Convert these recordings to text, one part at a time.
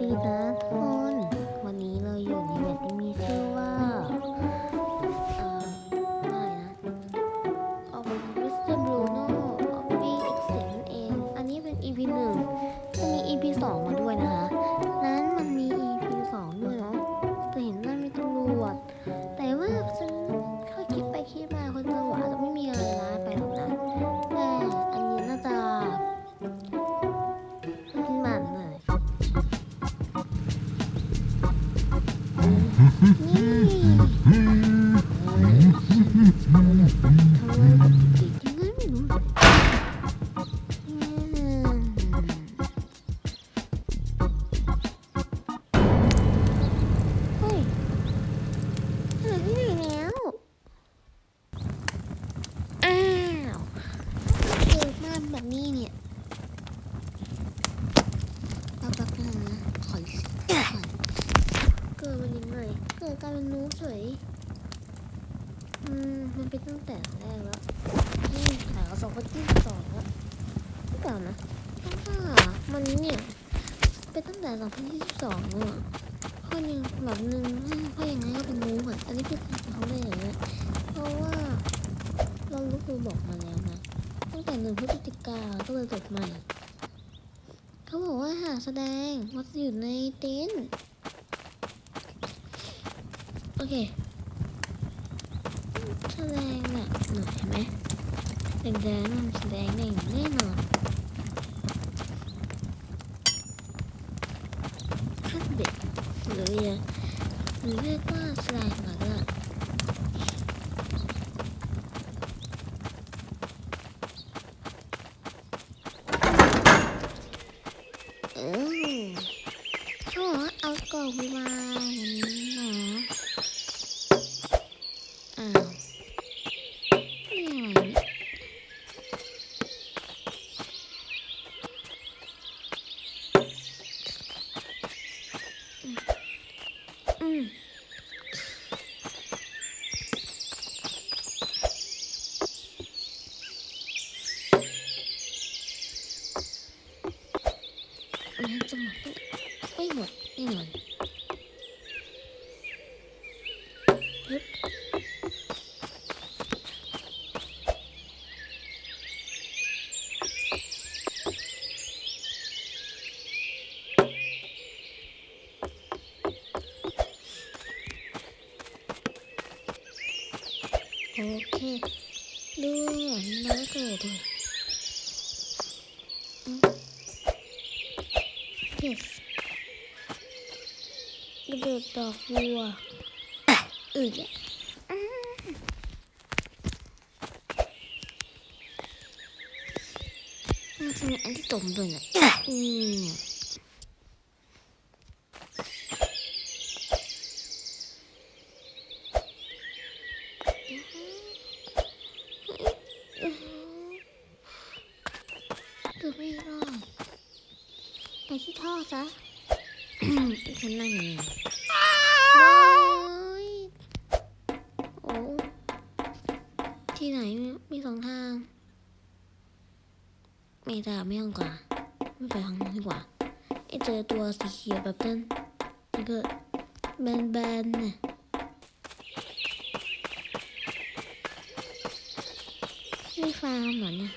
ดีนะ เป็นตั้งแต่2022อะข้อหนึ่งแบบหนึ่งอืมเพราะอย่างนั้นก็เป็นนูบอะอันนี้เป็นเขาได้อย่างเงี้ยเพราะว่าเรารู้ครูบอกมาแล้วนะตั้งแต่หนึ่งพฤศจิกาก็เลยจดใหม่เขาบอกว่าหาแสดงว่าจะอยู่ในเต็นท์โอเคแสดงน่ะหน่อยเห็นไหมแดงๆมันแสดงแน่แน่นอนคัดเบ็ดหรือเรียกหรือเรียกว่าแสดงหน่อยก็ได้ เออเขาบอกว่าเอากล่องมาอย่างนี้เหรออ้าวนี่อะไรเนี่ยอืมมันจะหมดไหมไม่หมดแน่นอนฮึบโอเค ดูเหมือนแล้วเกิดเลยอืม yes ระเบิ ดดอกบัวอืดอะอืมมันจะมีอันที่ตมด้วยนะอืมคือไม่รอดไปที่ท่อซะ ฉันนั่งอยู่ว้ายโอ้ที่ไหนมีสองทาง ไม่ได้ไม่ต้องกว่า ไม่ไปทางนั้นดีกว่าไอเจอตัวสีเขียวแบบนั้นแล้วก็แบนๆน่ะไม่ฟาร์มเหรอเนี่ย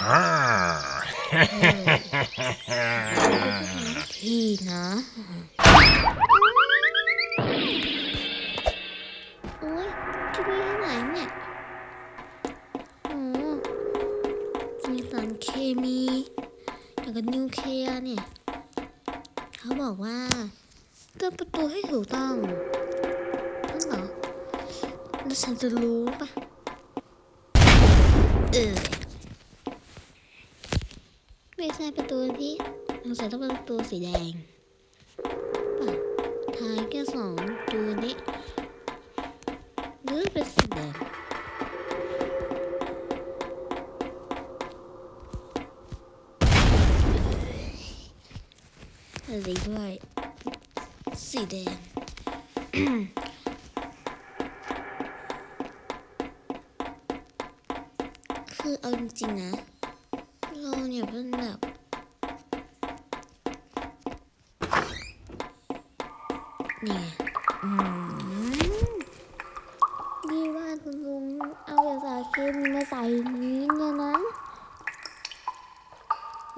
ฮ่าที่นะ ตูที่สงสัยต้องเป็นประตูสีแดงป่ะท้ายแค่สองตัวนี้หรือเป็นสีแดงอะไรด้วยสีแดงคือเอาจริงๆนะเราเนี่ยเป็นไงอืมดีว่าคุณลุงเอายาสาเคมีมาใส่นี้เนี่ยนะ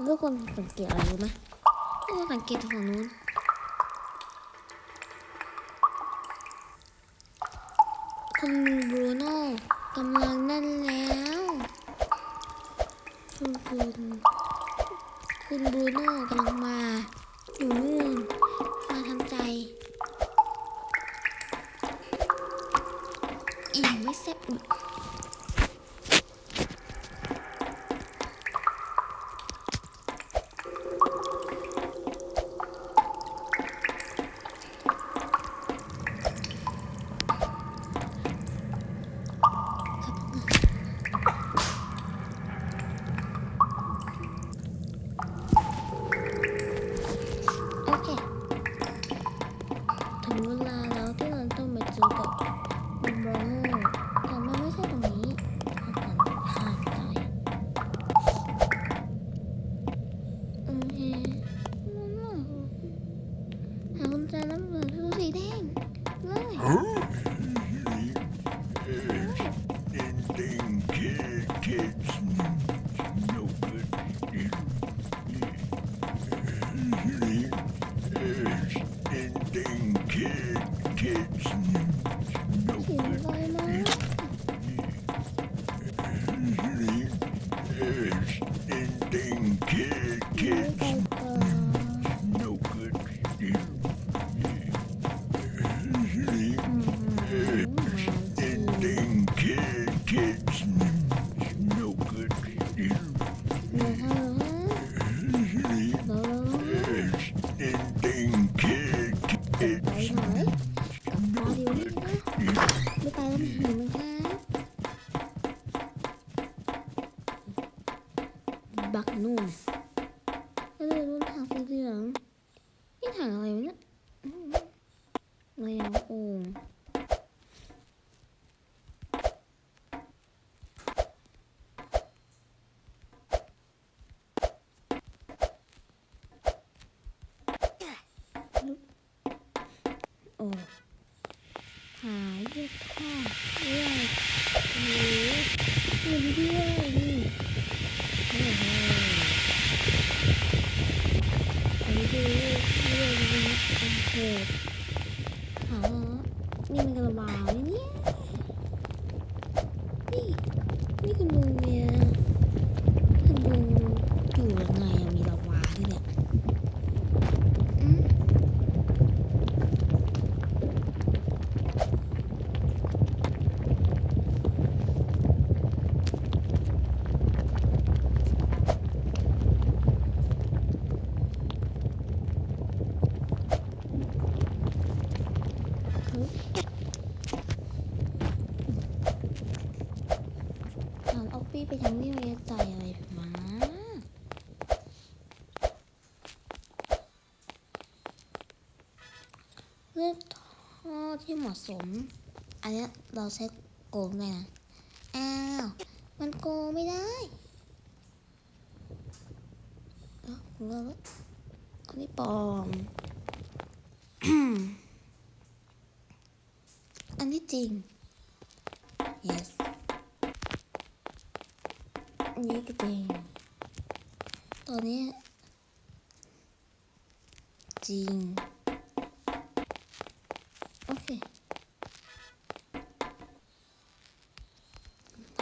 ทุกคนสัง เกตอะไรรู้ไหมทุกคนสังเกตฝั่งนู้นคุณบรูโน่กำลังนั่นแล้วคุณคุณคุณบรูโน่กำลังมาอยู่นู่นมาทำใจอิ่มไม่แซ่บอุ๊ ถึงเวลาแล้วที่เหายเลือดท่อเลือดโอ้โหเลือดด้วยนี่โอ้โหอันนี้คือเลือดเลือดดีโอ้โหานี่มันกระบาไหมเนี่ยนี่นี่คุณลุงเนี่ยคุณลุงอยู่ยังไงอะมีระวาด้วยเนี่ยอืม ถามออฟฟี่ ไปทางนี้ไว้ใจอะไรมาเลือกท่อที่เหมาะสม อันนี้เราใช้โกงได้นะอ้าว มันโกงไม่ได้เอาของเราแล้วอันนี้ปลอม อันนี้จริง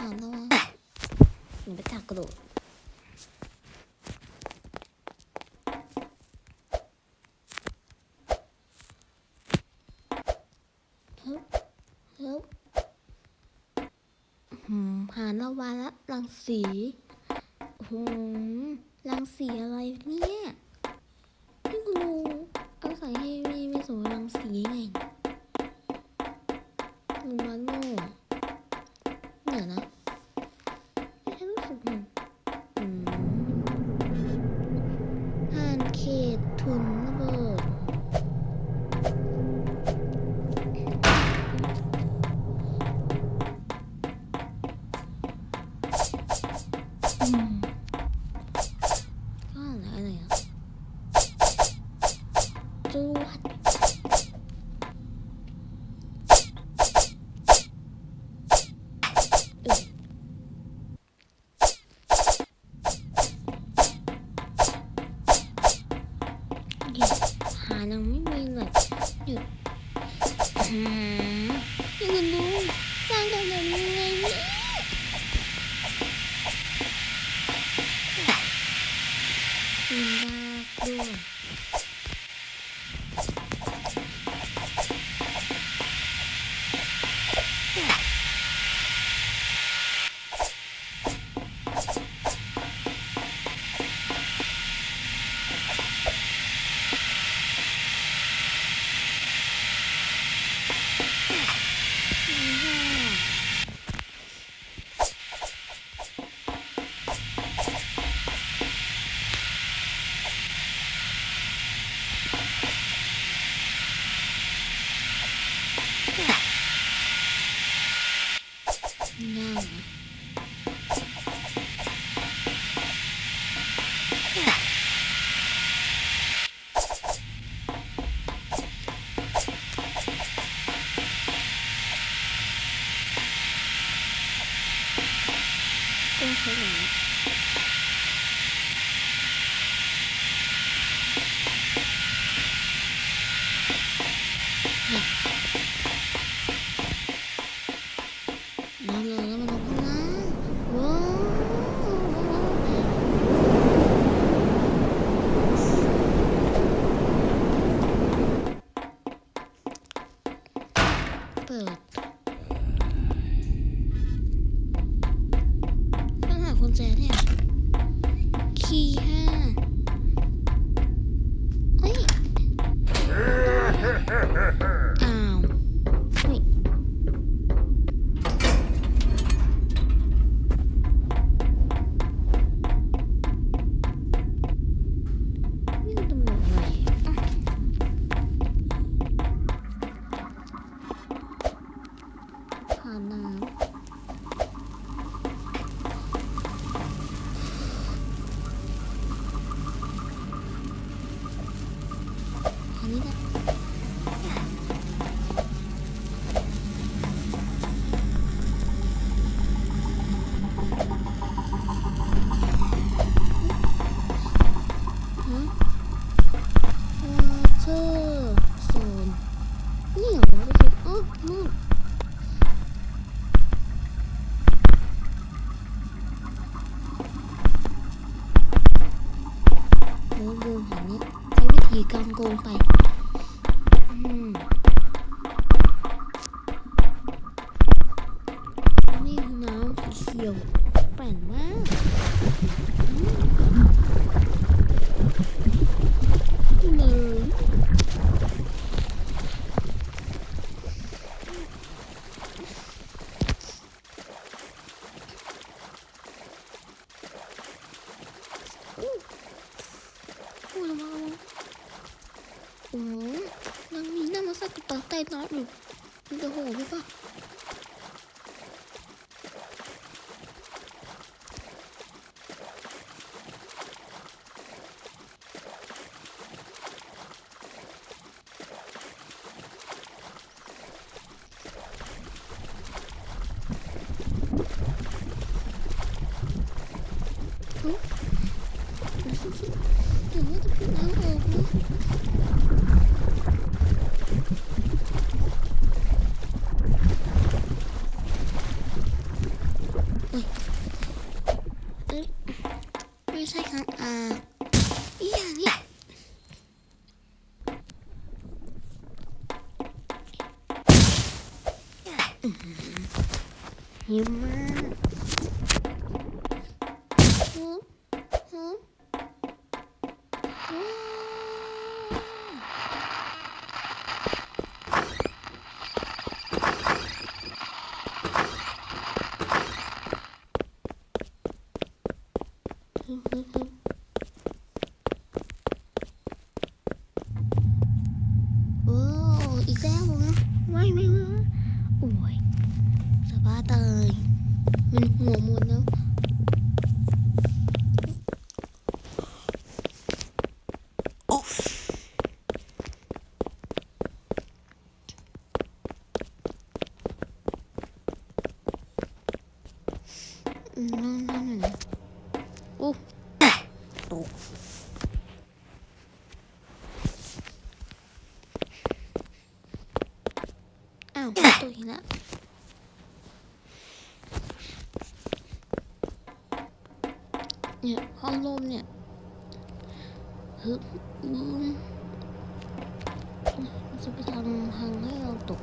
ผ่านแล้ววะหนูไปจับกระโดดฮึบฮึบหืมผ่านแล้ววาละรังสีหืมรังสีอะไรเนี่ย Mm. การโกงไป อื Thank you. อ้าวตุยละเนี่ยห้องลมเนี่ยฮึบมันจะไปทำทางให้เราตก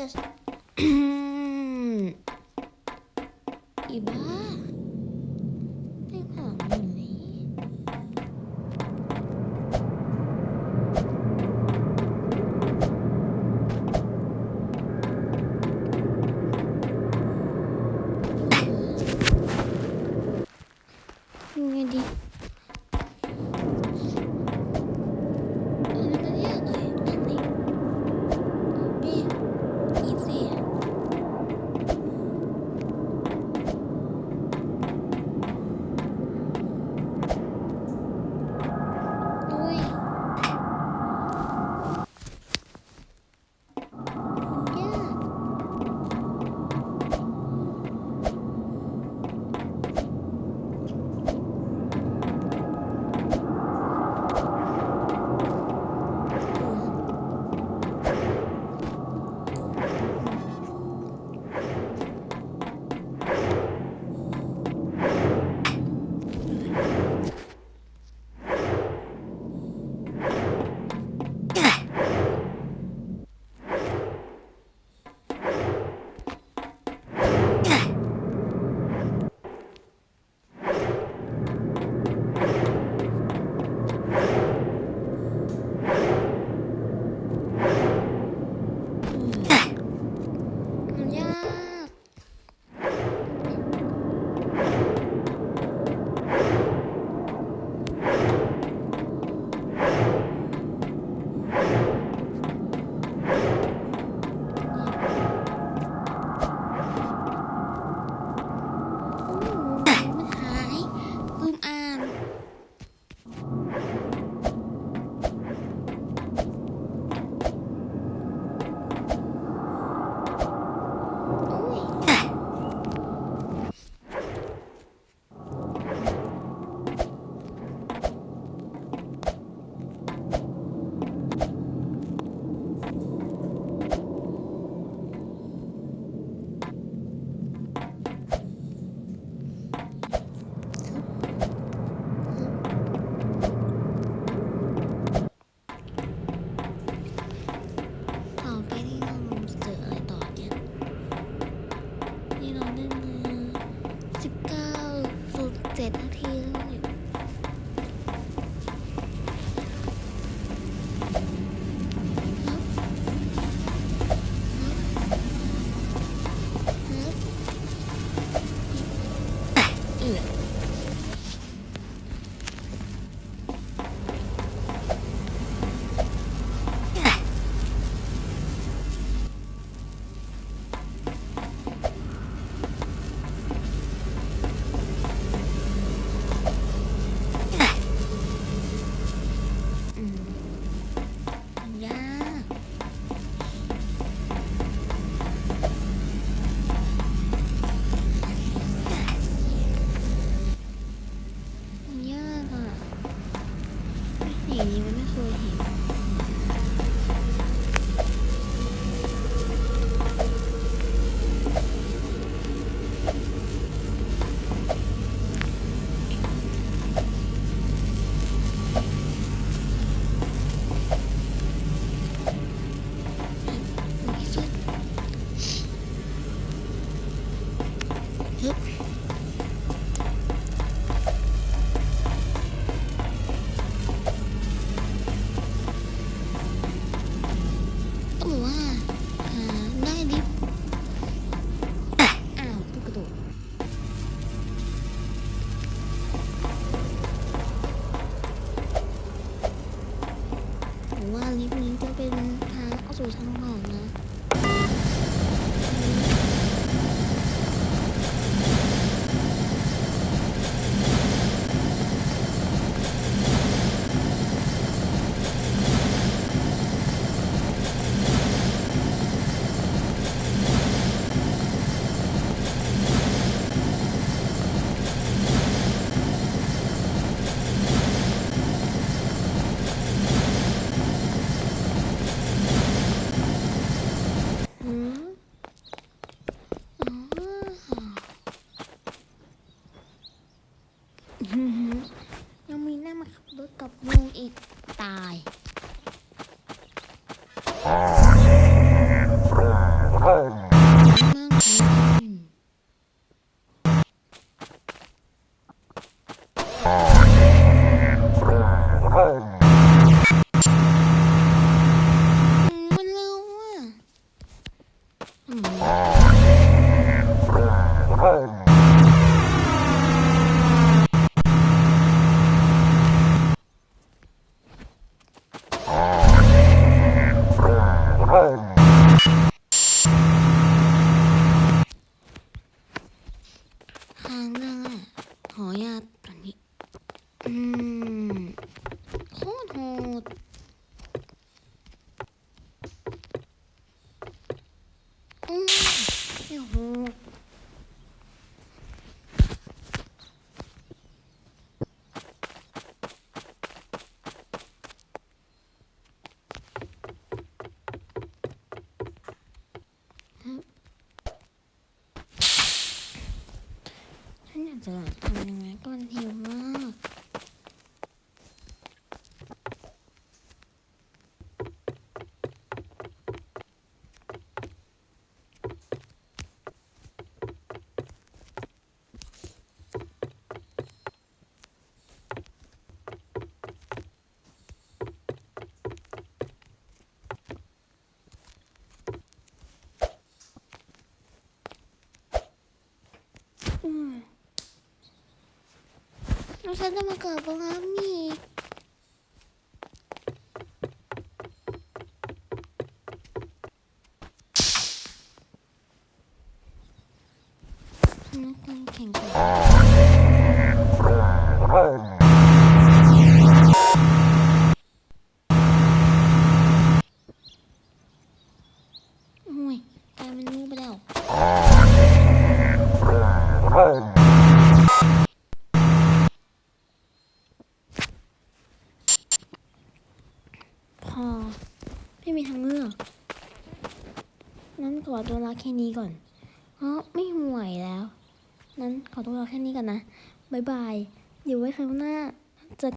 Gracias. จะทำยังไงก่อนหิวมากอืม แล้วฉันจะมาเกิดบนน้ำอีก